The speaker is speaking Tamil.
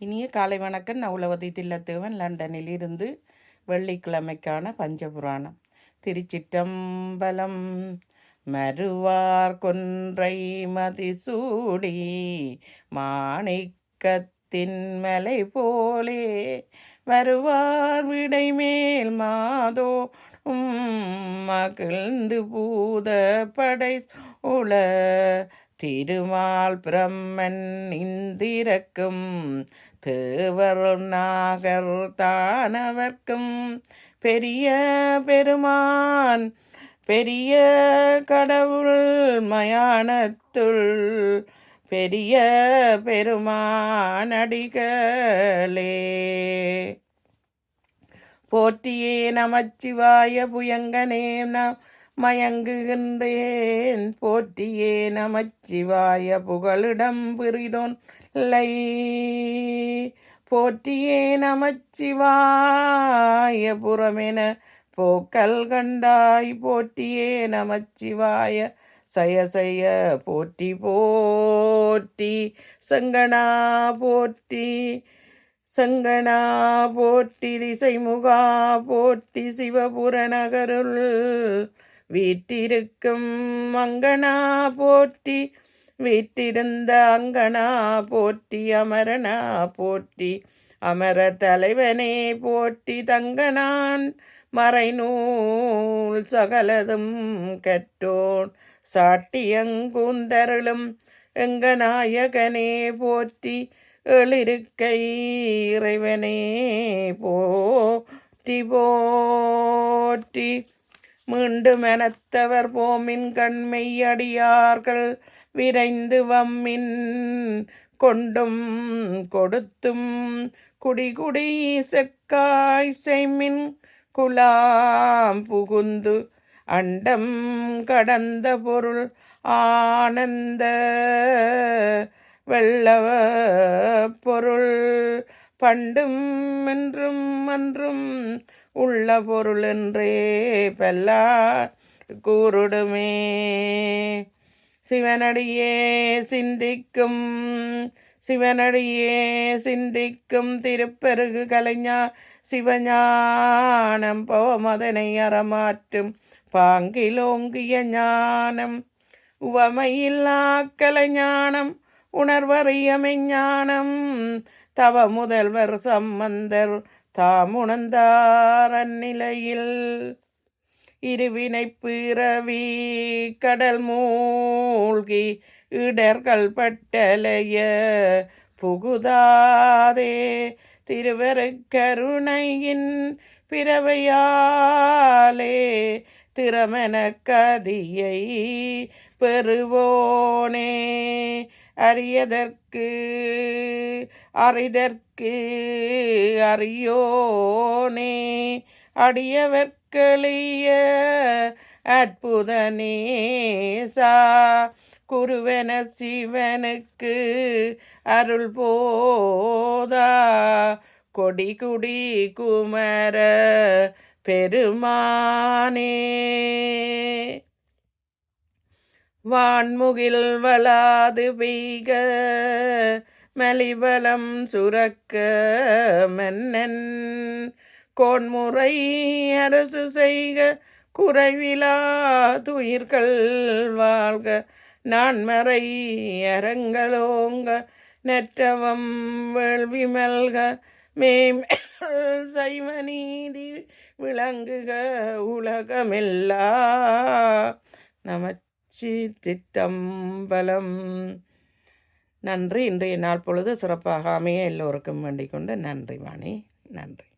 இனிய காலை வணக்கம். நவுலவதி தில்லத்தேவன். லண்டனில் இருந்து வெள்ளிக்கிழமைக்கான பஞ்சபுராணம். திருச்சிற்றம்பலம் மறுவார் கொன்றை மதிசூடி மாணிக்கத்தின் மலை போலே வருவார் விடைமேல் மாதோ மகிழ்ந்து பூத படை உள திருமால் பிரம்மன் இந்திரக்கும் தேவர் நாகர் தானவர்க்கும். பெரிய பெருமான் பெரிய கடவுள் மயானத்துள் பெரிய பெருமான் அடிகளே போற்றியே நமச்சிவாய புயங்கனே நாம் மயங்குகின்றேன். போற்றியே நமச்சிவாய புகழிடம் பிரிதோன் லை. போற்றியே நமச்சிவாய புறமென போக்கல் கண்டாய். போற்றியே நமச்சிவாய சய சய போற்றி போற்றி. சங்கனா போற்றி சங்கனா போற்றி. திசைமுகா போற்றி. சிவபுரநகருள் வீட்டிருக்கும் அங்கனா போற்றி வீட்டிருந்த அங்கனா போற்றி அமரனா போற்றி அமர தலைவனே போற்றி தங்கனான் மறைநூல் சகலதும் கற்றோன் சாட்டியங்குந்தருளும் எங்க நாயகனே போற்றி எளிருக்கை இறைவனே போற்றி போற்றி மீண்டும் எனத்தவர் போமின் கண்மெய்யடியார்கள் விரைந்து வம்மின் கொண்டும் கொடுத்தும் குடிகுடி செக்காய் செய்மின் குலாம் புகுந்து அண்டம் கடந்த பொருள் ஆனந்த வெள்ளவ பொருள் பண்டும் என்றும் அன்றும் உள்ள பொருள் என்றே பெல்லா கூறுடுமே. சிவனடியே சிந்திக்கும் சிவனடியே சிந்திக்கும் திருப்பெருகு கலைஞா சிவஞானம் போமதனை அறமாற்றும் பாங்கிலோங்கிய ஞானம். உவமையில்லா கலைஞானம் உணர்வறியமெஞ்ஞானம் தவ முதல்வர் சம்பந்தர் தாமுணர்ந்தார் அந்நிலையில் இருவினை பிறவி கடல் மூழ்கி இடர்கள் பட்டலைய புகுதாதே. திருவருக்கருணையின் பிறவையாலே திறமென கதியை பெறுவோனே. அறியதற்கு அறிதற்கு அறியோனே. அடியவர்களிய அற்புத நேசா குருவென சிவனுக்கு அருள் போதா. கொடி குடி குமர பெருமானே. வான்முகில் வளாது பெய்க மலிபலம் சுரக்க மன்னன். கோன்முறை அரசு செய்க குறைவிலா துயிர்கள் வாழ்க நான்மறை அரங்களோங்க நெற்றவம் வேள்வி மல்க மேம் சைவ நீதி விளங்குக உலகமெல்லா. நமச்சி திட்டம்பலம் நன்றி. இன்றைய நாள் பொழுது சிறப்பாக அமைய எல்லோருக்கும் வேண்டிக் கொண்டு நன்றி வாணி. நன்றி.